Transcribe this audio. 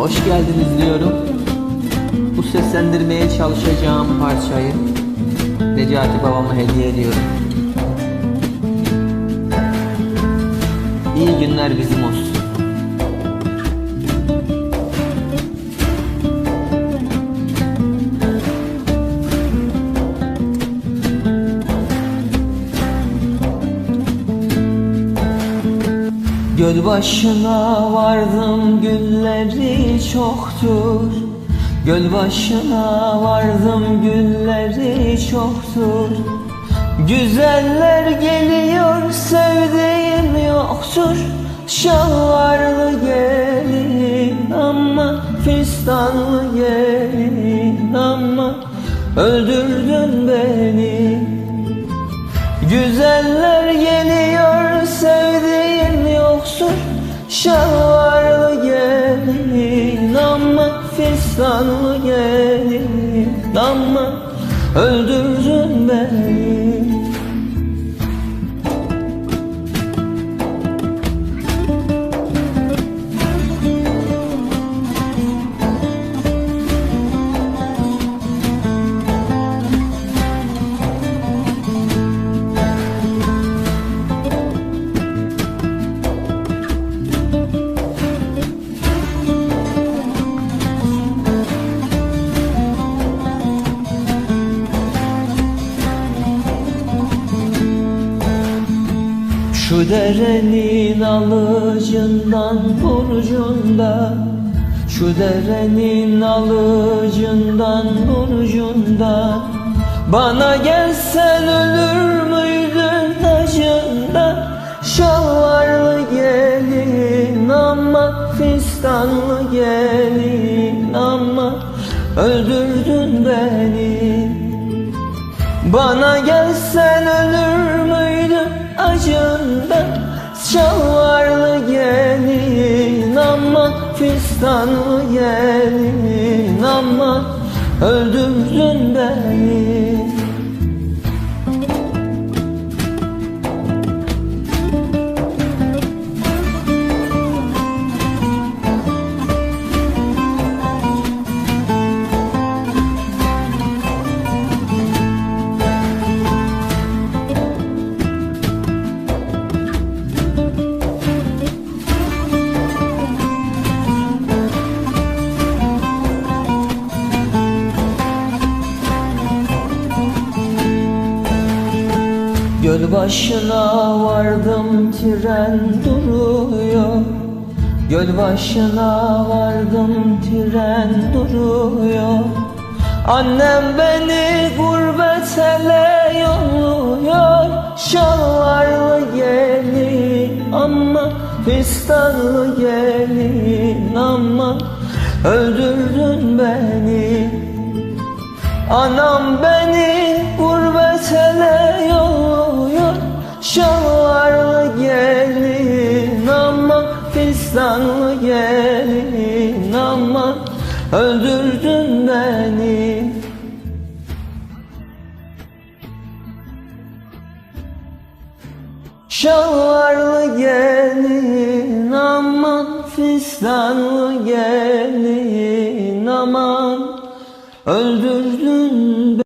Hoş geldiniz diyorum. Bu seslendirmeye çalışacağım parçayı Necati babama hediye ediyorum. İyi günler bizim Göl başına vardım gülleri çoktur. Göl başına vardım gülleri çoktur. Güzeller geliyor sevdiğim yoktur. Şalvarlı gelin ama fistanlı gelin ama Öldürdün beni. Güzeller geliyor sevdiğim Şalvarlı gelin ama fistanlı gelin ama Öldürdün Şu derenin alıcından burcunda. Şu derenin alıcından burcunda. Bana gelsen ölür müydün acında Şalvarlı gelin ama fistanlı gelin ama Öldürdün beni. Bana gelsen ölür Şalvarlı gelin ama fistanlı gelin ama Öldürdün beni Göl başına vardım tren duruyor. Göl başına vardım tren duruyor. Annem beni gurbet ele yolluyor. Şalvarlı gelin ama fistanlı gelin ama Öldürdün beni. Anam beni Şalvarlı gelin aman Fistanlı gelin aman. Öldürdün